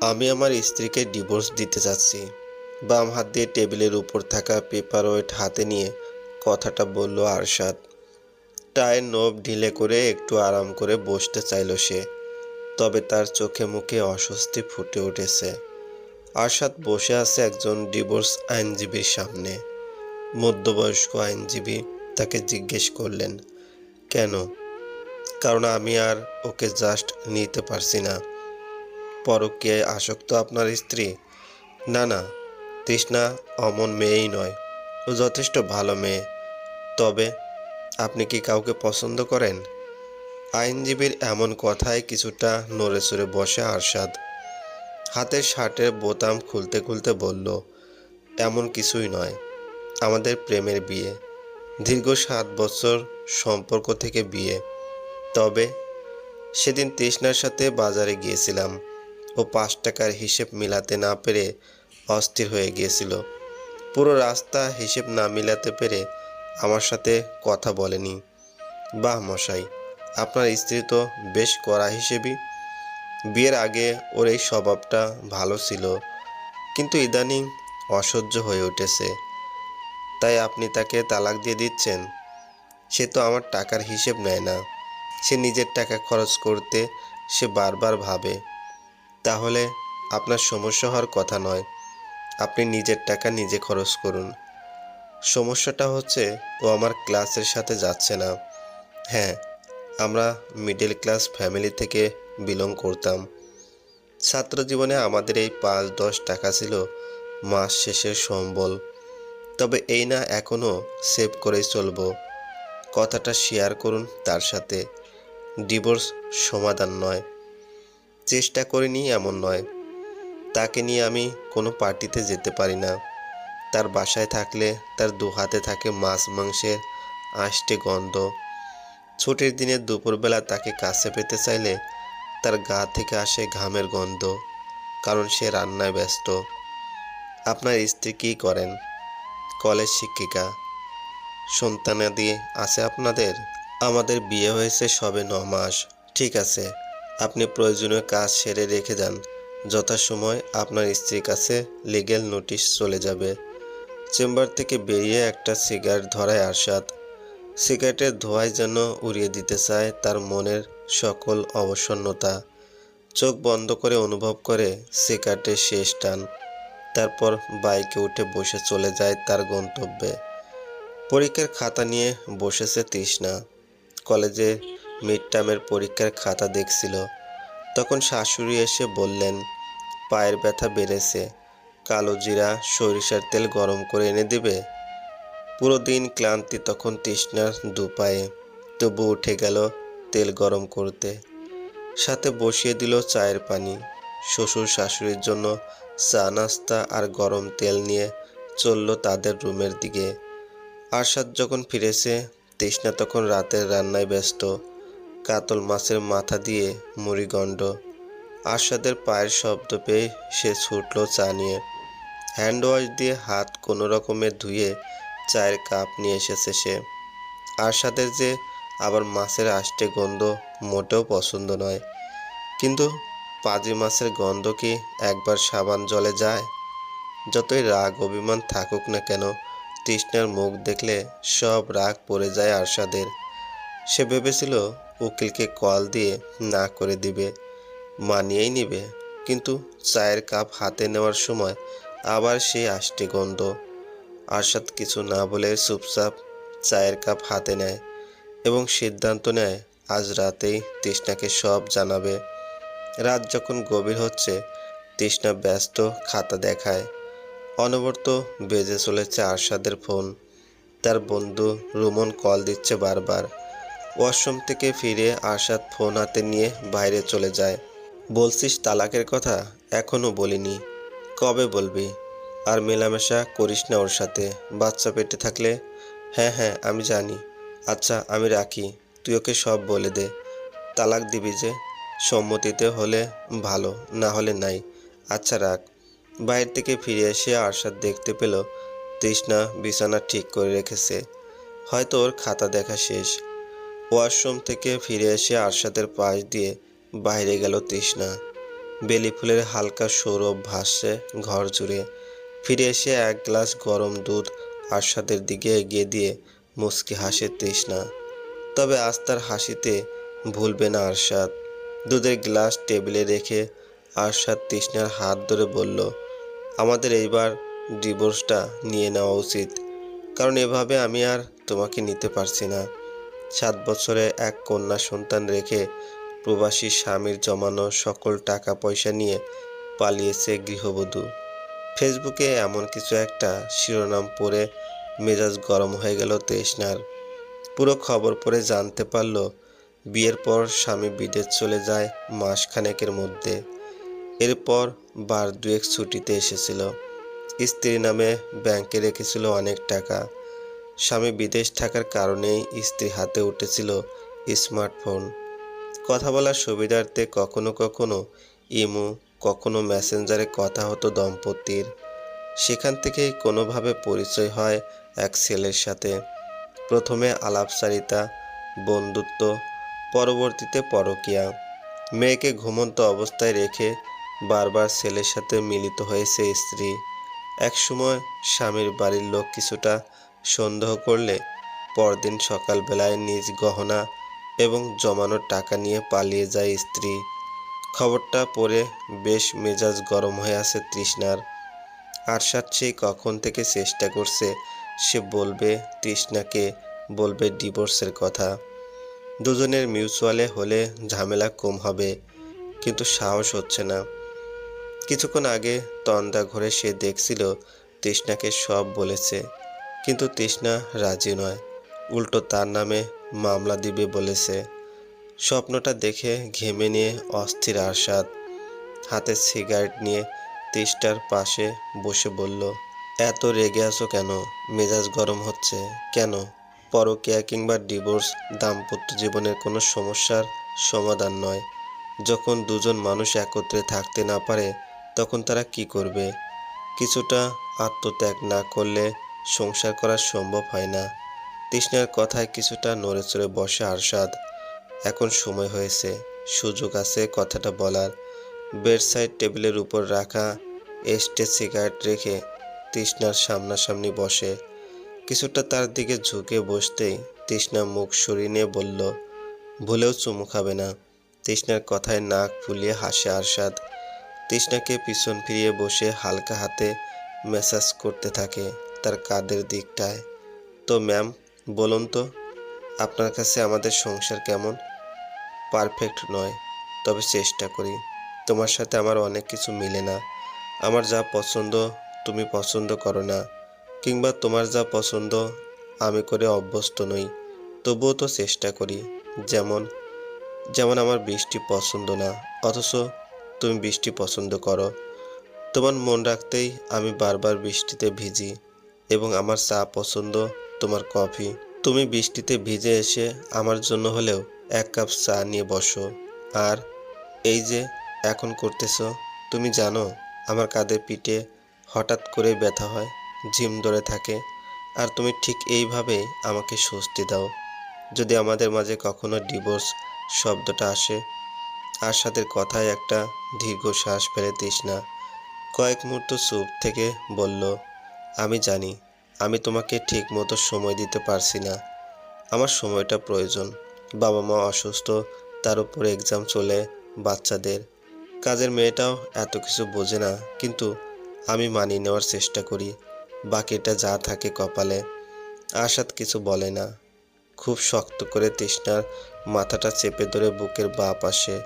আমি আমার স্ত্রীকে ডিভোর্স দিতে চাচ্ছি বাম হাত দিয়ে টেবিলের উপর থাকা পেপার ওয়েট হাতে নিয়ে কথাটা বলল আরশাদ। টায়ের নোব ঢিলে করে একটু আরাম করে বসতে চাইল সে, তবে তার চোখে মুখে অস্বস্তি ফুটে উঠেছে। আরশাদ বসে আছে একজন ডিভোর্স আইনজীবীর সামনে। মধ্যবয়স্ক আইনজীবী তাকে জিজ্ঞেস করলেন, কেন? কারণ আমি আর ওকে জাস্ট নিতে পারছি না। পরকে আসক্ত আপনার স্ত্রী? না না, তৃষ্ণা অমন মেয়েই নয়, ও যথেষ্ট ভালো মেয়ে। তবে আপনি কি কাউকে পছন্দ করেন? আইনজীবীর এমন কথায় কিছুটা নড়ে চড়ে বসে আরশাদ। হাতের শার্টের বোতাম খুলতে খুলতে বলল, এমন কিছুই নয়, আমাদের প্রেমের বিয়ে। দীর্ঘ সাত বছর সম্পর্ক থেকে বিয়ে। তবে সেদিন তৃষ্ণার সাথে বাজারে গিয়েছিলাম। ও পাঁচ টাকার হিসেব মিলাতে না পেরে অস্থির হয়ে গিয়েছিল। পুরো রাস্তা হিসেব না মিলাতে পেরে আমার সাথে কথা বলেনি। বাহ মশাই, আপনার স্ত্রী তো বেশ কড়া হিসেবই। বিয়ের আগে ওর এই স্বভাবটা ভালো ছিল, কিন্তু ইদানিং অসহ্য হয়ে উঠেছে। তাই আপনি তাকে তালাক দিয়ে দিচ্ছেন? সে তো আমার টাকার হিসেব নেয় না। সে নিজের টাকা খরচ করতে সে বারবার ভাবে। তাহলে আপনার সমস্যা হওয়ার কথা নয়। আপনি নিজের টাকা নিজে খরচ করুন। সমস্যাটা হচ্ছে ও আমার ক্লাসের সাথে যাচ্ছে না। হ্যাঁ আমরা মিডল ক্লাস ফ্যামিলি থেকে বিলং করতাম। ছাত্র জীবনে আমাদের এই পাঁচ দশ টাকা ছিল মাস শেষের সম্বল। তবে এই না এখনও সেভ করেই চলবো। কথাটা শেয়ার করুন তার সাথে। ডিভোর্স সমাধান নয়। চেষ্টা করিনি এমন নয়। তাকে নিয়ে আমি কোনো পার্টিতে যেতে পারি না। তার বাসায় থাকলে তার দু হাতে থাকে মাছ, মাংসের আষ্টে গন্ধ। ছুটির দিনে দুপুরবেলা তাকে কাছে পেতে চাইলে তার গা থেকে আসে ঘামের গন্ধ, কারণ সে রান্নায় ব্যস্ত। আপনার স্ত্রী কী করেন? কলেজ শিক্ষিকা। সন্তানাদি আছে আপনাদের? আমাদের বিয়ে হয়েছে সবে ন মাস। ঠিক আছে। আপনি প্রয়োজনীয় কাজ সেরে রেখে যান। যথাসময় আপনার স্ত্রীর কাছে লিগেল নোটিশ চলে যাবে। চেম্বার থেকে বেরিয়ে একটা সিগারেট ধরায় আরশাদ। সিগারেটের ধোঁয়ায় যেন উড়িয়ে দিতে চায় তার মনের সকল অবসন্নতা। চোখ বন্ধ করে অনুভব করে সিগারেটের শেষ টান। তারপর বাইকে উঠে বসে চলে যায় তার গন্তব্যে। পরীক্ষার খাতা নিয়ে বসেছে তৃষ্ণা। কলেজে মিড টার্মের পরীক্ষার খাতা দেখছিল। তখন শাশুড়ি এসে বললেন, পায়ের ব্যথা বেড়েছে। কালো জিরা সরিষার তেল গরম করে এনে দেবে? পুরো দিন ক্লান্তি, তখন তৃষ্ণার দুপায়ে। তবু উঠে গেল তেল গরম করতে। সাথে বসিয়ে দিল চায়ের পানি। শ্বশুর শাশুড়ির জন্য চা, নাস্তা আর গরম তেল নিয়ে চলল তাদের রুমের দিকে। আরশাদ যখন ফিরেছে, তৃষ্ণা তখন রাতের রান্নায় ব্যস্ত। কাতল মাছের মাথা দিয়ে মুড়িগণ্ড আরশাদের পায়ের শব্দ পেয়ে সে ছুটল চা নিয়ে। হ্যান্ড ওয়াশ দিয়ে হাত কোনো রকমে ধুয়ে চায়ের কাপ নিয়ে এসেছে সে। আরশাদের যে আবার মাছের আষ্টে গন্ধ মোটেও পছন্দ নয়। কিন্তু পাজি মাছের গন্ধ কি একবার সাবান জলে যায়? যতই রাগ, অভিমান থাকুক না কেন, তৃষ্ণার মুখ দেখলে সব রাগ পড়ে যায় আরশাদের। সে ভেবেছিল উকিলকে কল দিয়ে না করে দিবে, মানিয়েই নিবে। কিন্তু চায়ের কাপ হাতে নেওয়ার সময় আবার সেই আষ্টে গন্ধ। আরশাদ কিছু না বলে চুপচাপ চায়ের কাপ হাতে নেয় এবং সিদ্ধান্ত নেয়, আজ রাতেই তৃষ্ণাকে সব জানাবে। রাত যখন গভীর হচ্ছে, তৃষ্ণা ব্যস্ত খাতা দেখায়। অনবরত বেজে চলেছে আরশাদের ফোন। তার বন্ধু রুমন কল দিচ্ছে বারবার। ওয়াশরুম থেকে ফিরে আরশাদ ফোন হাতে নিয়ে বাইরে চলে যায়। বলছিস তালাকের কথা? এখনও বলিনি। কবে বলবি? আর মেলামেশা করিস না ওর সাথে। বাচ্চা পেটে থাকলে? হ্যাঁ হ্যাঁ আমি জানি। আচ্ছা আমি রাখি। তুই ওকে সব বলে দে। তালাক দিবি যে? সম্মতিতে হলে ভালো, না হলে নাই। আচ্ছা রাখ। বাইরে থেকে ফিরে এসে আরশাদ দেখতে পেল, তৃষ্ণা বিছানা ঠিক করে রেখেছে। হয়তো ওর খাতা দেখা শেষ। ওয়াশরুম থেকে ফিরে এসে আরশাদের পাশ দিয়ে বাইরে গেল তৃষ্ণা। বেলি ফুলের হালকা সৌরভ ভাসছে ঘর জুড়ে। ফিরে এসে এক গ্লাস গরম দুধ আরশাদের দিকে এগিয়ে দিয়ে মুচকি হাসে তৃষ্ণা। তবে আজ তার হাসিতে ভুলবে না আরশাদ। দুধের গ্লাস টেবিলে রেখে আরশাদ তৃষ্ণার হাত ধরে বলল, আমাদের এইবার ডিভোর্সটা নিয়ে নেওয়া উচিত। কারণ এভাবে আমি আর তোমাকে নিতে পারছি না। সাত বছরে এক কন্যা সন্তান রেখে প্রবাসী স্বামীর জমানো সকল টাকা পয়সা নিয়ে পালিয়েছে গৃহবধূ। ফেসবুকে এমন কিছু একটা শিরোনাম পড়ে মেজাজ গরম হয়ে গেল তৃষ্ণার। পুরো খবর পড়ে জানতে পারল, বিয়ের পর স্বামী বিদেশ চলে যায় মাসখানেকের মধ্যে। এরপর বার দুয়েক ছুটিতে এসেছিল। স্ত্রীর নামে ব্যাংকে রেখেছিল অনেক টাকা। স্বামী বিদেশ থাকার কারণেই স্ত্রী হাতে উঠেছিল স্মার্টফোন। কথা বলার সুবিধার্থে কখনো কখনো ইমো, কখনো মেসেঞ্জারে কথা হতো দম্পতির। সেখান থেকেই কোনোভাবে পরিচয় হয় এক ছেলের সাথে। প্রথমে আলাপচারিতা, বন্ধুত্ব, পরবর্তীতে পরকিয়া। মেয়েকে ঘুমন্ত অবস্থায় রেখে বারবার ছেলের সাথে মিলিত হয়েছে স্ত্রী। একসময় স্বামীর বাড়ির লোক কিছুটা সন্দেহ করলে পরদিন সকালবেলায় নিজ গহনা এবং জমানো টাকা নিয়ে পালিয়ে যায় স্ত্রী। খবরটা পড়ে বেশ মেজাজ গরম হয়ে আছে তৃষ্ণার। আরশাদ সেই কখন থেকে চেষ্টা করছে, সে বলবে তৃষ্ণাকে, বলবে ডিভোর্সের কথা। দুজনের মিউচুয়ালে হলে ঝামেলা কম হবে, কিন্তু সাহস হচ্ছে না। কিছুক্ষণ আগে তন্দা ঘরে সে দেখছিল তৃষ্ণাকে সব বলেছে। কিন্তু তৃষ্ণা রাজি নয়। উল্টো তার নামে মামলা দিবে বলেছে স্বপ্নটা দেখে ঘেমে নিয়ে অস্থির আরশাদ হাতে সিগারেট নিয়ে তৃষ্টার পাশে বসে বলল, এত রেগে আছো কেন? মেজাজ গরম হচ্ছে কেন? পরকিয়া কিংবা ডিভোর্স দাম্পত্য জীবনের কোনো সমস্যার সমাধান নয়। যখন দুজন মানুষ একত্রে থাকতে না পারে, তখন তারা কি করবে? কিছুটা আত্মত্যাগ না করলে সংসার করা সম্ভব হয় না। তৃষ্ণার কথায় কিছুটা নড়ে চড়ে বসে আরশাদ। এখন সময় হয়েছে, সুযোগ আছে কথাটা বলার। বেডসাইড টেবিলের উপর রাখা এস্টে সিগারেট রেখে তৃষ্ণার সামনাসামনি বসে। কিছুটা তার দিকে ঝুঁকে বসতেই তৃষ্ণা মুখ সরিয়ে নিয়ে বলল, ভুলেও চুমু খাবে না। তৃষ্ণার কথায় নাক ফুলিয়ে হাসে আরশাদ। তৃষ্ণাকে পিছন ফিরিয়ে বসে হালকা হাতে মেসাজ করতে থাকে। তার কাঁধের দিকটায়। তো ম্যাম, বলুন তো, আপনার কাছে আমাদের সংসার কেমন? পারফেক্ট নয়, তবে চেষ্টা করি। তোমার সাথে আমার অনেক কিছু মিলে না। আমার যা পছন্দ, তুমি পছন্দ করো না। কিংবা তোমার যা পছন্দ, আমি করে অভ্যস্ত নই। তবুও তো চেষ্টা করি। যেমন যেমন আমার বৃষ্টি পছন্দ না, অথচ তুমি বৃষ্টি পছন্দ করো। তোমার মন রাখতেই আমি বারবার বৃষ্টিতে ভিজি। এবং আমার চা পছন্দ, তোমার কফি। তুমি বৃষ্টিতে ভিজে এসে আমার জন্য হলেও এক কাপ চা নিয়ে বসো। আর এই যে এখন করতেছ, তুমি জানো, আমার কাঁধে পিঠে হঠাৎ করে ব্যথা হয়, ঝিম ধরে থাকে। আর তুমি ঠিক এইভাবেই আমাকে স্বস্তি দাও। যদি আমাদের মাঝে কখনো ডিভোর্স শব্দটা আসে, আশাদের কথায় একটা দীর্ঘশ্বাস ফেলে দিস না। কয়েক মুহূর্ত চুপ থেকে বলল আমি জানি, আমি তোমাকে ঠিক মতো সময় দিতে পারছি না। আমার সময়টা প্রয়োজন। বাবা মা অসুস্থ, তার উপর এক্সাম চলে বাচ্চাদের। কাজের মেয়েটাও এত কিছু বোঝে না, কিন্তু আমি মানিয়ে নেওয়ার চেষ্টা করি। বাকিটা যা থাকে কপালে। আশাদ কিছু বলে না। খুব শক্ত করে তৃষ্ণার মাথাটা চেপে ধরে বুকের বা পাশে।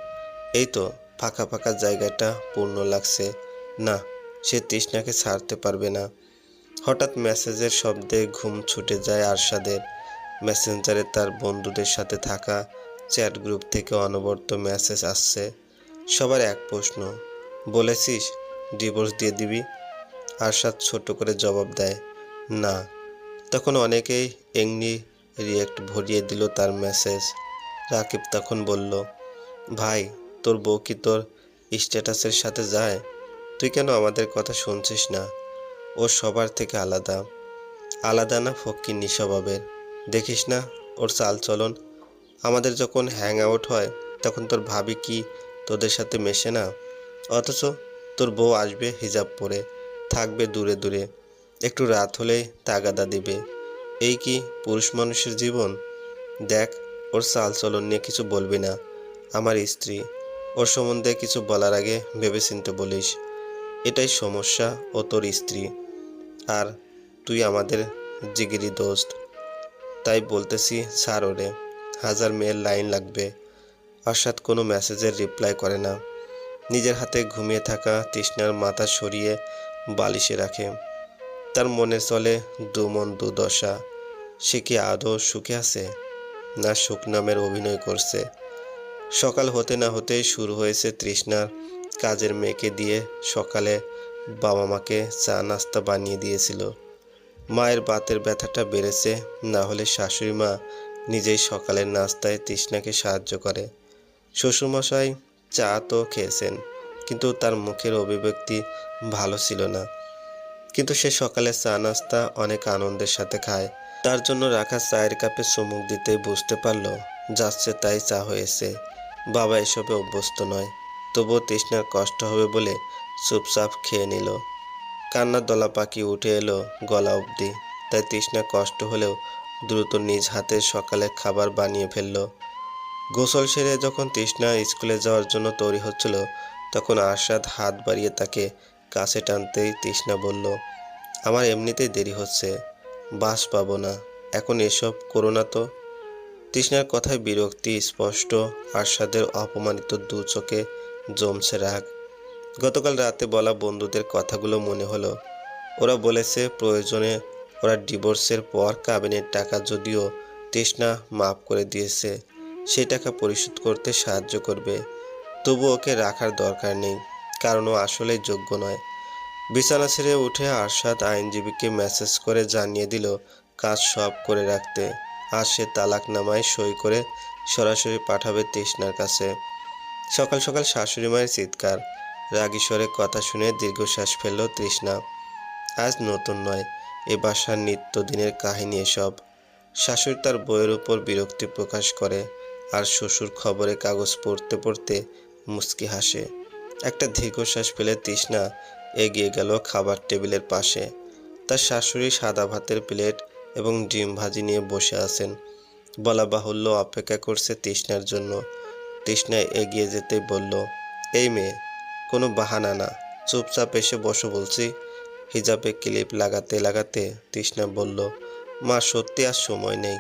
এই তো, ফাঁকা ফাঁকা জায়গাটা পূর্ণ লাগছে। না, সে তৃষ্ণাকে ছাড়তে পারবে না। হঠাৎ মেসেজের শব্দে ঘুম ছুটে যায় আরশাদের। মেসেঞ্জারে তার বন্ধুদের সাথে থাকা চ্যাট গ্রুপ থেকে অনবরত মেসেজ আসছে। সবার এক প্রশ্ন, বলেছিস ডিভোর্স দিয়ে দিবি? আরশাদ ছোট করে জবাব দেয়, না। তখন অনেকেই এমনি রিয়েক্ট ভরিয়ে দিল তার মেসেজ। রাকিব তখন বলল, ভাই, তোর বউ কি তোর স্ট্যাটাসের সাথে যায়? তুই কেন আমাদের কথা শুনছিস না? ও সবার থেকে আলাদা। আলাদা না ফকির স্বভাবের দেখিস না ওর চাল চলন আমাদের যখন হ্যাং আউট হয়, তখন তোর ভাবি কি তোদের সাথে মেশে না? অথচ তোর বউ আসবে হিজাব পরে, থাকবে দূরে দূরে। একটু রাত হলেই তাগাদা দিবে। এই কি পুরুষ মানুষের জীবন? দেখ, ওর চালচলন নিয়ে কিছু বলবি না। আমার স্ত্রী, ওর সম্বন্ধে কিছু বলার আগে ভেবেচিন্তে বলিস। এটাই সমস্যা ও তোর স্ত্রী। আর তুই আমাদের জিগিরি দোস্ত। তাই বলতেছি, ছাড় ওরে, হাজার মেয়ের লাইন লাগবে। অর্ষাৎ কোনো মেসেজের রিপ্লাই করে না। নিজের হাতে ঘুমিয়ে থাকা তৃষ্ণার মাথা সরিয়ে বালিশে রাখে। তার মনে চলে দুমন দুদশা। সে কি আদৌ সুখে আছে? না সুখ নামের অভিনয় করছে? সকাল হতে না হতেই শুরু হয়েছে তৃষ্ণার কাজের মেয়েকে দিয়ে সকালে বাবা মাকে চা নাস্তা বানিয়ে দিয়েছিল। মায়ের বাতের ব্যথাটা বেড়েছে, না হলে শাশুড়ি মা নিজেই সকালের নাস্তায় তৃষ্ণাকে সাহায্য করে। শ্বশুরমশাই চা তো খেয়েছেন, কিন্তু তার মুখের অভিব্যক্তি ভালো ছিল না। কিন্তু সে সকালে চা নাস্তা অনেক আনন্দের সাথে খায়। তার জন্য রাখা চায়ের কাপে চুমুক দিতেই বুঝতে পারল, যাচ্ছে তাই চা হয়েছে। বাবা এসবে অভ্যস্ত নয়, তবুও তৃষ্ণার কষ্ট হবে বলে চুপচাপ খেয়ে নিল। কান্নার দলা পাখি উঠে এলো গলা অবধি। তাই তৃষ্ণা কষ্ট হলেও দ্রুত নিজ হাতে সকালে খাবার বানিয়ে ফেলল। গোসল সেরে যখন তৃষ্ণা স্কুলে যাওয়ার জন্য তৈরি হচ্ছিল, তখন আশাদ হাত বাড়িয়ে তাকে কাছে টানতেই তৃষ্ণা বলল, আমার এমনিতেই দেরি হচ্ছে, বাস পাবো না, এখন এসব করো না তো। তৃষ্ণার কথায় বিরক্তি স্পষ্ট আশাদের অপমানিত দু চোখে জমছে রাগ। গতকাল রাতে বলা বন্ধুদের কথাগুলো মনে হলো। ওরা বলেছে প্রয়োজনে ওরা ডিভোর্সের পর কাবিনের টাকা যদিও তৃষ্ণা মাফ করে দিয়েছে সেই টাকা পরিশোধ করতে সাহায্য করবে। তবু ওকে রাখার দরকার নেই, কারণ ও আসলে যোগ্য নয়। বিছানা ছেড়ে উঠে আরশাদ আইনজীবীকে মেসেজ করে জানিয়ে দিল কাজ সব করে রাখতে, আর সে তালাকনামায় সই করে সরাসরি পাঠাবে তৃষ্ণার কাছে। সকাল সকাল শাশুড়ি মায়ের চিৎকার রাগী স্বরে কথা শুনে দীর্ঘশ্বাস ফেলল তৃষ্ণা। আজ নতুন নয়, এ বাসার নিত্যদিনের কাহিনী এসব। শাশুড়ি তার বইয়ের উপর বিরক্তি প্রকাশ করে আর শ্বশুর খবরে কাগজ পড়তে পড়তে মুচকি হাসে। একটা দীর্ঘশ্বাস ফেলে তৃষ্ণা এগিয়ে গেল খাবার টেবিলের পাশে। তার শাশুড়ি সাদা ভাতের প্লেট এবং ডিম ভাজি নিয়ে বসে আছেন। বলা বাহুল্য অপেক্ষা করছে তৃষ্ণার জন্য। তৃষ্ণা এগিয়ে যেতে বলল, এই মেয়ে কোনো বাহানা না। চুপচাপ এসে বসো বলছি। হিজাবে ক্লিপ লাগাতে লাগাতে তৃষ্ণা বলল, মা, সত্যি আর সময় নেই।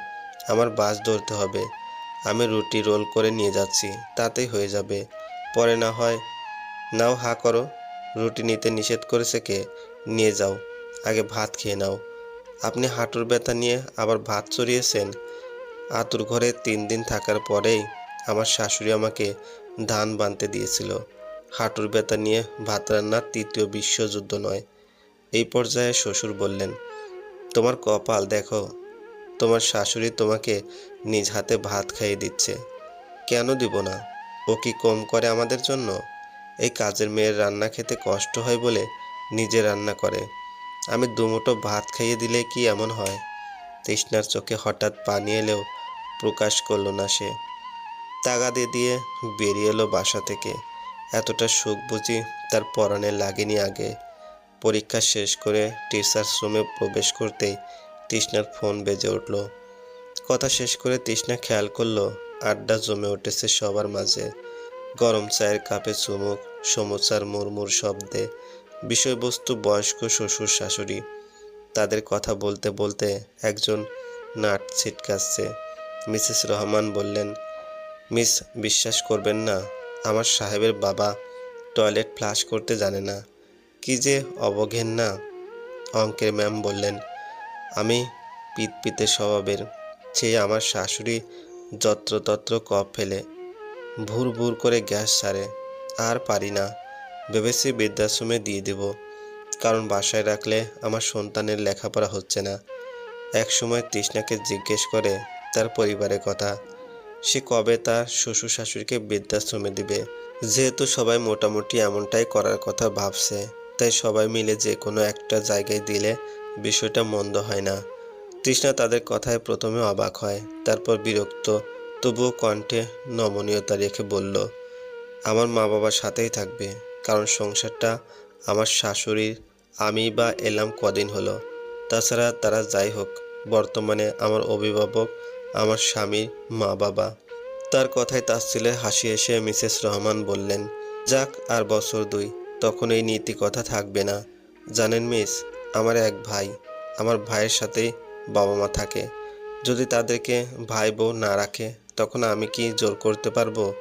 আমার বাস ধরতে হবে। আমি রুটি রোল করে নিয়ে যাচ্ছি। তাতেই হয়ে যাবে। পরে না হয় নাও হা করো। রুটি নিতে নিষেধ করেছে কে? নিয়ে যাও। আগে ভাত খেয়ে নাও। আপনি হাঁটুর ব্যথা নিয়ে আবার ভাত চড়িয়েছেন? আতুর ঘরে তিন দিন থাকার পরেই আমার শাশুড়ি আমাকে ধান বানতে দিয়েছিল। হাঁটুর ব্যথা নিয়ে ভাত রান্নার তৃতীয় বিশ্বযুদ্ধ নয়। এই পর্যায়ে শ্বশুর বললেন, তোমার কপাল দেখো, তোমার শাশুড়ি তোমাকে নিজ হাতে ভাত খাইয়ে দিচ্ছে। কেন দিব না? ও কি কম করে আমাদের জন্য? এই কাজের মেয়ের রান্না খেতে কষ্ট হয় বলে নিজে রান্না করে। আমি দুমুটো ভাত খাইয়ে দিলে কি এমন হয়? তৃষ্ণার চোখে হঠাৎ পানি এলেও প্রকাশ করল না সে। তাগাদে দিয়ে বেরিয়ে এলো বাসা থেকে। এতটা সুখ বুঝি তার পরনে লাগেনি আগে। পরীক্ষা শেষ করে টিচার্স রুমে প্রবেশ করতেই তৃষ্ণার ফোন বেজে উঠল। কথা শেষ করে তৃষ্ণা খেয়াল করল, আড্ডা জমে উঠেছে সবার মাঝে। গরম চায়ের কাপে চুমুক, সমোসার মুরমুর শব্দে বিষয়বস্তু বয়স্ক শ্বশুর শাশুড়ি। তাদের কথা বলতে বলতে একজন নাট ছিটকাচ্ছে। মিসেস রহমান বললেন, মিস, বিশ্বাস করবেন না। আমার সাহেবের বাবা টয়লেট ফ্লাশ করতে জানে না। কি যে অবঘেন্না, অঙ্কের ম্যাম বললেন। আমি পিতপিতে স্বভাবের সে আমার শাশুড়ি যত্রতত্র কপ ফেলে, ভুর ভুর করে গ্যাস সারে। আর পারি না, ভেবেছি বৃদ্ধাশ্রমে দিয়ে দেব। কারণ বাসায় রাখলে আমার সন্তানের লেখাপড়া হচ্ছে না। এক সময় তৃষ্ণাকে জিজ্ঞেস করে তার পরিবারের কথা। সে কবে তার শ্বশুর শাশুড়িকে বৃদ্ধাশ্রমে দিবে? যেহেতু সবাই মোটামুটি এমনটাই করার কথা ভাবছে, তাই সবাই মিলে যে কোনো একটা জায়গায় দিলে বিষয়টা মন্দ হয় না। তৃষ্ণা তাদের কথায় প্রথমে অবাক হয়, তারপর বিরক্ত, তবুও কণ্ঠে নমনীয়তা রেখে বলল, আমার মা বাবার সাথেই থাকবে, কারণ সংসারটা আমার শাশুড়ির, আমি বা এলাম কদিন হলো। তাছাড়া তারা যাই হোক, বর্তমানে আমার অভিভাবক আমার স্বামীর মা বাবা। তার কথায় তাচ্ছিলে হাসি এসে মিসেস রহমান বললেন, যাক, আর বছর দুই, তখন এই নীতি কথা থাকবে না। জানেন মিস, আমার এক ভাই, আমার ভাইয়ের সাথেই বাবা মা থাকে। যদি তাদেরকে ভাই বউ না রাখে, তখন আমি কি জোর করতে পারব?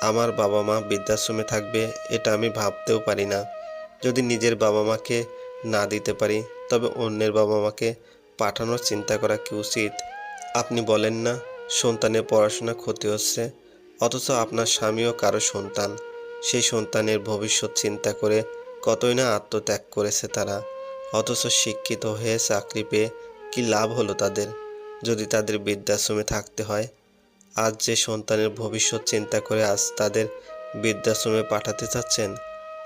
আমার বাবা মা বৃদ্ধাশ্রমে থাকবে, এটা আমি ভাবতেও পারি না। যদি নিজের বাবা মাকে না দিতে পারি, তবে অন্যের বাবা মাকে পাঠানোর চিন্তা করা কি উচিত? আপনি বলেন না, সন্তানের পড়াশোনা ক্ষতি হচ্ছে, অথচ আপনার স্বামীও কারও সন্তান। সেই সন্তানের ভবিষ্যৎ চিন্তা করে কতই না আত্মত্যাগ করেছে তারা, অথচ শিক্ষিত হয়ে চাকরি পেয়ে কি লাভ হলো তাদের? যদি তাদের বৃদ্ধাশ্রমে থাকতে হয়, আজ যে সন্তানের ভবিষ্যৎ চিন্তা করে আজ তাদের বৃদ্ধাশ্রমে পাঠাতে চাচ্ছেন,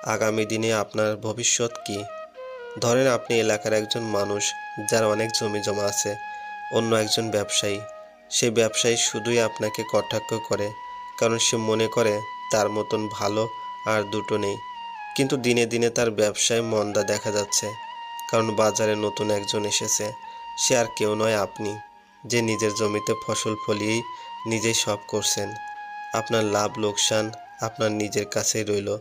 আগামী দিনে আপনার ভবিষ্যৎ কি? ধরেন আপনি এলাকার একজন মানুষ যার অনেক জমি জমা আছে অন্য একজন ব্যবসায়ী। সে ব্যবসায়ী শুধুই আপনাকে কটাক্ষ করে, কারণ সে মনে করে তার মতন ভালো আর দুটো নেই। কিন্তু দিনে দিনে তার ব্যবসায় মন্দা দেখা যাচ্ছে, কারণ বাজারে নতুন একজন এসেছে। সে আর কেউ নয় আপনি, যে নিজের জমিতে ফসল ফলিয়েই নিজেই সব করছেন। আপনার লাভ লোকসান আপনার নিজের কাছেই রইল।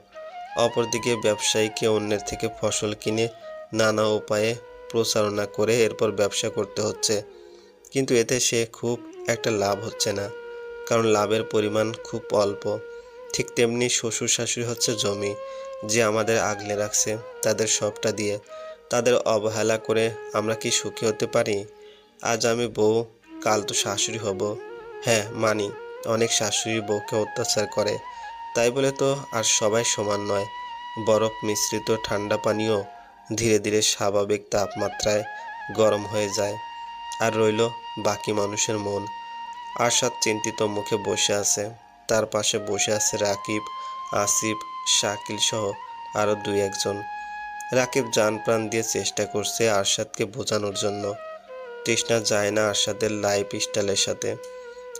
অপরদিকে ব্যবসায়ীকে অন্যের থেকে ফসল কিনে নানা উপায়ে প্রচারণা করে এরপর ব্যবসা করতে হচ্ছে। কিন্তু এতে সে খুব একটা লাভ হচ্ছে না, কারণ লাভের পরিমাণ খুব অল্প। ঠিক তেমনি শ্বশুর শাশুড়ি হচ্ছে জমি, যে আমাদের আগলে রাখছে তাদের সবটা দিয়ে। তাদের অবহেলা করে আমরা কি সুখী হতে পারি? আজ আমি বউ, কাল তো শাশুড়ি হব। হ্যাঁ মানি, অনেক শাশুড়ি বউকে অত্যাচার করে। তাই বলে তো আর সবাই সমান নয়। বরফ মিশ্রিত ঠান্ডা পানীয় ধীরে ধীরে স্বাভাবিক তাপমাত্রায় গরম হয়ে যায়। আর রইল বাকি মানুষের মন। আশাদ চিন্তিত মুখে বসে আছে। তার পাশে বসে আছে রাকিব, আসিফ, শাকিল সহ আরও দুই একজন। রাকিব জান প্রাণ দিয়ে চেষ্টা করছে আরশাদকে বোঝানোর জন্য। তৃষ্ণা যায় না আরশাদের লাইফ স্টাইলের সাথে।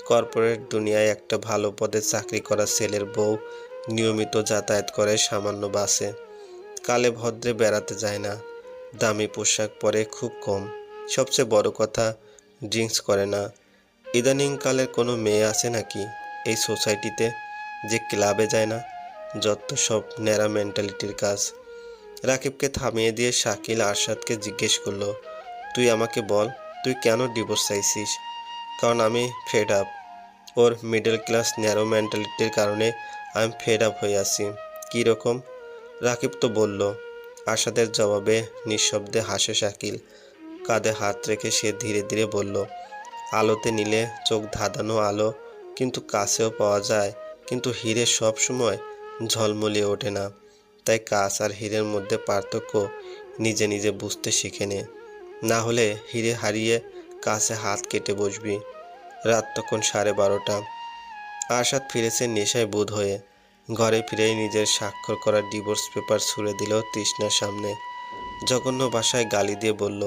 কর্পোরেট দুনিয়ায় একটা ভালো পদে চাকরি করা ছেলের বউ নিয়মিত যাতায়াত করে সামান্য বাসে। কালে ভদ্রে বেড়াতে যায় না। দামি পোশাক পরে খুব কম। সবচেয়ে বড় কথা, ড্রিঙ্কস করে না। ইদানিংকালের কোনো মেয়ে আছে নাকি এই সোসাইটিতে যে ক্লাবে যায় না? যত সব ন্যাড়া মেন্টালিটির কাজ। রাকিবকে থামিয়ে দিয়ে শাকিল আরশাদকে জিজ্ঞেস করল, তুই আমাকে বল, তুই কেন ডিভোর্স চাইছিস? কারণ আমি ফেড আপ ওর মিডল ক্লাস ন্যারো মেন্টালিটির কারণে আমি ফেড আপ হয়ে আছি। কী রকম? রাকিব তো বলল আশাদের জবাবে নিঃশব্দে হাসে শাকিল। কাঁধে হাত রেখে সে ধীরে ধীরে বলল, আলোতে নিলে চোখ ধাঁধানো আলো, কিন্তু কাছেও পাওয়া যায়, কিন্তু হিরে সব সময় ঝলমলিয়ে ওঠে না। তাই কাঁচ আর হীরের মধ্যে পার্থক্য নিজে নিজে বুঝতে শিখে নে। না হলে হিরে হারিয়ে কাছে হাত কেটে বসবি। রাত তখন সাড়ে বারোটা। আশাদ ফিরেছে নেশায় বোধ হয়ে। ঘরে ফিরেই নিজের স্বাক্ষর করা ডিভোর্স পেপার ছুঁড়ে দিল তৃষ্ণার সামনে। জঘন্য বাসায় গালি দিয়ে বলল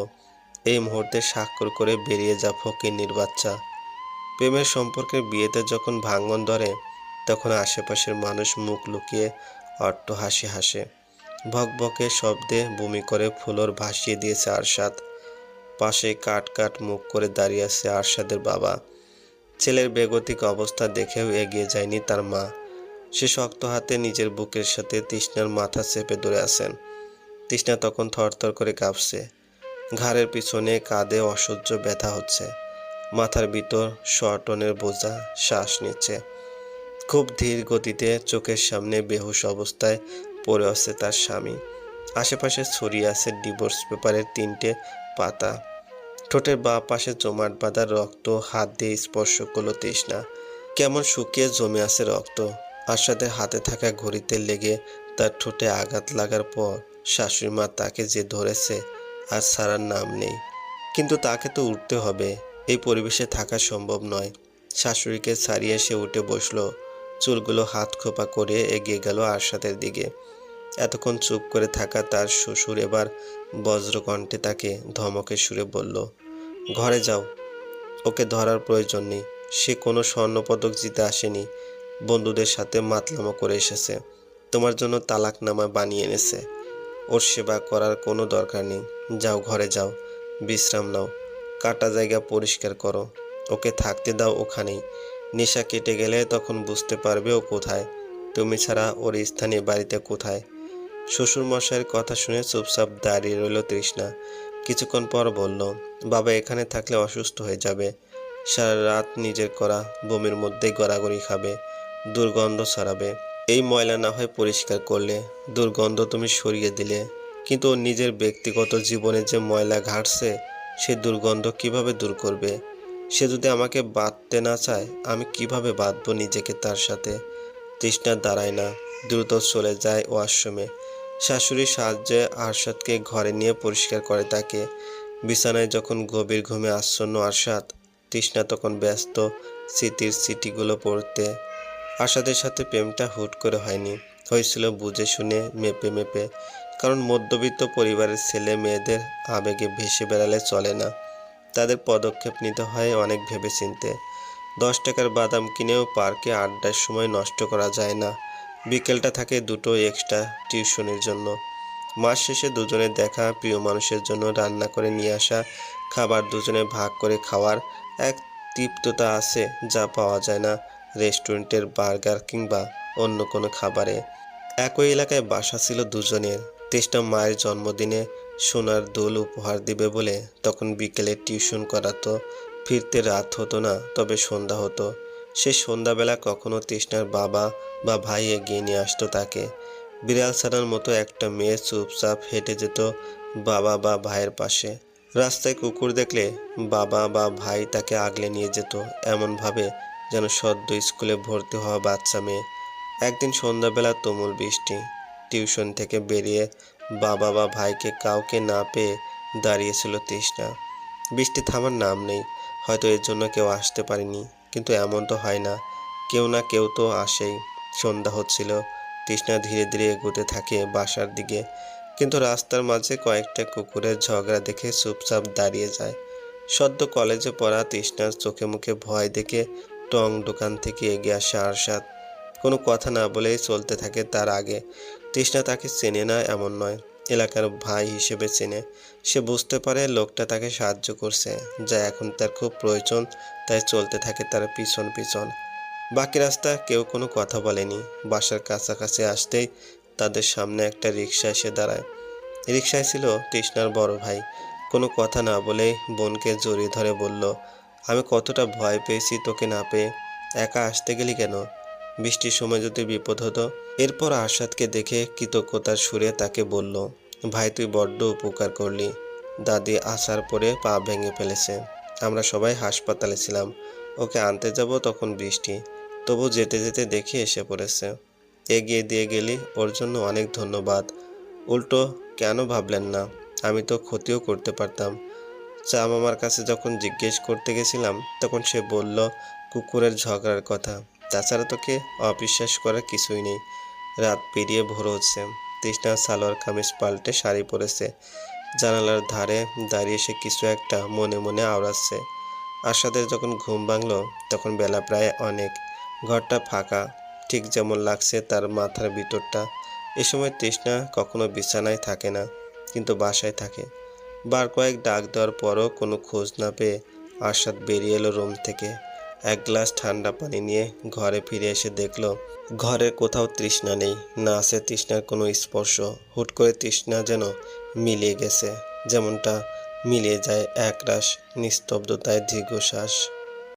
এই মুহূর্তে স্বাক্ষর করে বেরিয়ে যা ফকিন্নির বাচ্চা। প্রেমের সম্পর্কের বিয়েতে যখন ভাঙন ধরে, তখন আশেপাশের মানুষ মুখ লুকিয়ে অট্ট হাসি হাসে। ভকভকে শব্দে বমি করে ফুলর ভাসিয়ে দিয়েছে আরশাদ। পাশে কাট কাট মুখ করে দাঁড়িয়ে আছে আরশাদের বাবা। ছেলের বেগতিক অবস্থা দেখেও এগিয়ে যায়নি তার মা। সে শক্ত হাতে নিজের বুকের সাথে তৃষ্ণার মাথা চেপে ধরে আছেন। তৃষ্ণা তখন থরথর করে কাঁপছে। ঘাড়ের পিছনে কাঁধে অসহ্য ব্যথা হচ্ছে। মাথার ভিতর শটনের বোঝা শ্বাস নিচ্ছে। খুব ধীর গতিতে চোখের সামনে বেহুশ অবস্থায় পড়ে আছে তার স্বামী। আশেপাশে ছড়িয়ে আছে ডিভোর্স পেপারের তিনটে পাতা। ঠোঁটের বা পাশে জমাট বাঁধা রক্ত হাত দিয়ে স্পর্শ করল তৃষ্ণা। কেমন শুকিয়ে জমে আছে রক্ত। আশাদের হাতে থাকা ঘড়িতে লেগে তার ঠোঁটে আঘাত লাগার পর শাশুড়ি মা তাকে যে ধরেছে আর সারার নাম নেই। কিন্তু তাকে তো উঠতে হবে। এই পরিবেশে থাকা সম্ভব নয়। শাশুড়িকে ছাড়িয়ে সে উঠে বসল। চুলগুলো হাত খোপা করে এগিয়ে গেল আরশাদের দিকে। এতক্ষণ চুপ করে থাকা তার শ্বশুর এবার বজ্রকণ্ঠে তাকে ধমকে সুরে বলল, ঘরে যাও। ওকে ধরার প্রয়োজন নেই। সে কোনো স্বর্ণপদক জিতে আসেনি। বন্ধুদের সাথে মাতলামো করে এসেছে। তোমার জন্য তালাকনামা বানিয়ে এনেছে। ওর সেবা করার কোনো দরকার নেই। যাও ঘরে যাও। বিশ্রাম নাও। কাটা জায়গা পরিষ্কার করো। ওকে থাকতে দাও ওখানেই। নেশা কেটে গেলে তখন বুঝতে পারবে ও কোথায়। তুমি ছাড়া ওর স্থানীয় বাড়িতে কোথায়? শ্বশুরমশাইয়ের কথা শুনে চুপচাপ দাঁড়িয়ে রইল তৃষ্ণা। কিছুক্ষণ পর বলল, বাবা এখানে থাকলে অসুস্থ হয়ে যাবে। সারা রাত নিজের করা বমির মধ্যেই গড়াগড়ি খাবে। দুর্গন্ধ ছড়াবে। এই ময়লা না হয় পরিষ্কার করলে দুর্গন্ধ তুমি সরিয়ে দিলে। কিন্তু নিজের ব্যক্তিগত জীবনে যে ময়লা ঘাটছে, সে দুর্গন্ধ কীভাবে দূর করবে? সে যদি আমাকে বাঁধতে না চায়, আমি কীভাবে বাঁধবো নিজেকে তার সাথে? তৃষ্ণা দাঁড়ায় না, দ্রুত চলে যায় ও আশ্রমে শাশুড়ির সাহায্যে আরশাদকে ঘরে নিয়ে পরিষ্কার করে তাকে। বিছানায় যখন গভীর ঘুমে আচ্ছন্ন আরশাদ, তৃষ্ণা তখন ব্যস্ত স্মৃতির সিটিগুলো পড়তে আশাদের সাথে প্রেমটা হুট করে হয়নি। হয়েছিল বুঝে শুনে, মেপে মেপে। কারণ মধ্যবিত্ত পরিবারের ছেলে মেয়েদের আবেগে ভেসে বেড়ালে চলে না। তাদের পদক্ষেপ নিতে হয় অনেক ভেবেচিন্তে। দশ টাকার বাদাম কিনেও পার্কে আড্ডার সময় নষ্ট করা যায় না। বিকেলটা থাকে দুটো এক্সট্রা টিউশনের জন্য। মাস শেষে দুজনে দেখা, প্রিয় মানুষের জন্য রান্না করে নিয়ে আসা, খাবার দুজনে ভাগ করে খাওয়ার এক তৃপ্ততা আছে যা পাওয়া যায় না। রেস্টুরেন্টের বার্গার কিংবা অন্য কোনো খাবারে। একই এলাকায় বাসা ছিল দুজনের। তেষ্টা মায়ের জন্মদিনে সোনার দোল উপহার দিবে বলে তখন বিকেলে টিউশন করাতো। ফিরতে রাত হতো না, তবে সন্ধ্যা হতো। সে সন্ধ্যাবেলা কখনো তৃষ্ণার বাবা বা ভাই এগিয়ে নিয়ে আসতো তাকে। বিড়াল ছাড়ার মতো একটা মেয়ে চুপচাপ হেঁটে যেত বাবা বা ভাইয়ের পাশে। রাস্তায় কুকুর দেখলে বাবা বা ভাই তাকে আগলে নিয়ে যেত। এমনভাবে যেন সদ্য স্কুলে ভর্তি হওয়া বাচ্চা মেয়ে। একদিন সন্ধ্যাবেলা তুমুল বৃষ্টি, টিউশন থেকে বেরিয়ে বাবা বা ভাইকে কাউকে না পেয়ে দাঁড়িয়েছিল তৃষ্ণা। বৃষ্টি থামার নাম নেই, হয়তো এর জন্য কেউ আসতে পারেনি, কিন্তু এমন তো হয় না, কেউ না কেউ তো আসেই। সন্ধ্যা হচ্ছিল, তৃষ্ণা ধীরে ধীরে এগোতে থাকে বাসার দিকে, কিন্তু রাস্তার মাঝে কয়েকটা কুকুরের ঝগড়া দেখে চুপচাপ দাঁড়িয়ে যায়। সদ্য কলেজে পড়া তৃষ্ণার চোখে মুখে ভয় দেখে টং দোকান থেকে এগিয়ে আসে আরশাদ। কোনো কথা না বলেই চলতে থাকে তার আগে। তৃষ্ণা তাকে চেনে না, এমন নয়। এলাকার ভাই হিসেবে চেনে। সে বুঝতে পারে লোকটা তাকে সাহায্য করছে, যা এখন তার খুব প্রয়োজন, তাই চলতে থাকে তার পিছন পিছন। বাকি রাস্তা কেউ কোনো কথা বলেনি। বাসার কাছাকাছি আসতেই তাদের সামনে একটা রিক্সা এসে দাঁড়ায়। রিক্সায় ছিল তৃষ্ণার বড় ভাই। কোনো কথা না বলেই বোনকে জড়িয়ে ধরে বলল আমি কতটা ভয় পেয়েছি তোকে না পেয়ে। একা আসতে গেলি কেন? বৃষ্টির সময় যদি বিপদ হতো, এরপর আশাদকে দেখে কৃতজ্ঞতার সুরে তাকে বলল, ভাই, তুই বড্ড উপকার করলি। দাদি আসার পরে পা ভেঙে ফেলেছে। আমরা সবাই হাসপাতালে ছিলাম। ওকে আনতে যাব তখন বৃষ্টি। তবু যেতে যেতে দেখি এসে পড়েছে। এগিয়ে দিয়ে গেলি, ওর জন্য অনেক ধন্যবাদ। উল্টো, কেন ভাবলেন না? আমি তো ক্ষতিও করতে পারতাম। চা মামার কাছে যখন জিজ্ঞেস করতে গেছিলাম, তখন সে বলল, কুকুরের ঝগড়ার কথা। তাছাড়া তোকে অবিশ্বাস করার কিছুই নেই। রাত পেরিয়ে ভোর হচ্ছে। তৃষ্ণা সালোয়ার কামিজ পাল্টে শাড়ি পরেছে। জানালার ধারে দাঁড়িয়ে সে কিছু একটা মনে মনে আওড়াচ্ছে। আশাদের যখন ঘুম ভাঙলো, তখন বেলা প্রায় অনেক। ঘরটা ফাঁকা। ঠিক যেমন লাগছে তার মাথার ভিতরটা। এ সময় তৃষ্ণা কখনো বিছানায় থাকে না, কিন্তু বাসায় থাকে। বার কয়েক ডাক দেওয়ার পরও কোনো খোঁজ না পেয়ে আশাদ বেরিয়ে এলো রুম থেকে। এক গ্লাস ঠান্ডা পানি নিয়ে ঘরে ফিরে এসে দেখল ঘরে কোথাও তৃষ্ণা নেই, না আছে তৃষ্ণার কোনো স্পর্শ। হুট করে তৃষ্ণা যেন মিলিয়ে গেছে, যেমনটা মিলিয়ে যায় একরাশ নিস্তব্ধতায় দীর্ঘশ্বাস।